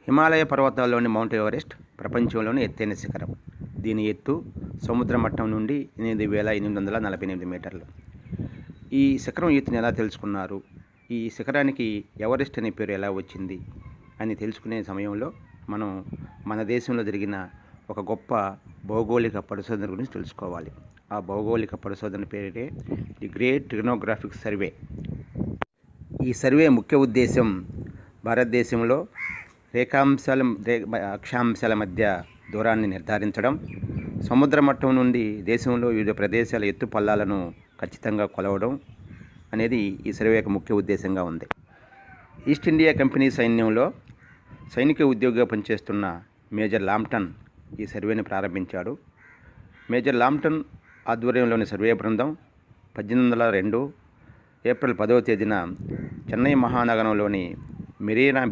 Himalaya పర్వతాల్లోని mount Everest ప్రపంచంలోని ఎత్తైన శిఖరం. దీని ఎత్తు సముద్ర మట్టం నుండి ఎనిమిది వేల ఎనిమిది వందల నలభై ఎనిమిది మీటర్లు. ఈ శిఖరం ఎత్తుని ఎలా తెలుసుకున్నారు? ఈ శిఖరానికి ఎవరెస్ట్ అనే పేరు ఎలా వచ్చింది? అని తెలుసుకునే సమయంలో మనం మన దేశంలో జరిగిన ఒక గొప్ప భౌగోళిక పరిశోధన గురించి తెలుసుకోవాలి. ఆ భౌగోళిక పరిశోధన పేరే ది గ్రేట్ ట్రిగ్నోగ్రాఫిక్ సర్వే. ఈ సర్వే ముఖ్య ఉద్దేశం భారతదేశంలో రేఖాంశాల రే అక్షాంశాల మధ్య దూరాన్ని నిర్ధారించడం సముద్ర మట్టం నుండి దేశంలో వివిధ ప్రదేశాల ఎత్తు పల్లాలను ఖచ్చితంగా కొలవడం అనేది ఈ సర్వే యొక్క ముఖ్య ఉద్దేశంగా ఉంది. ఈస్ట్ ఇండియా కంపెనీ సైన్యంలో సైనిక ఉద్యోగిగా పనిచేస్తున్న మేజర్ లాంప్టన్ ఈ సర్వేని ప్రారంభించాడు. మేజర్ లాంప్టన్ ఆధ్వర్యంలోని సర్వే బృందం పద్దెనిమిది వందల రెండు ఏప్రిల్ పదవ తేదీన చెన్నై మహానగరంలోని మెరీనా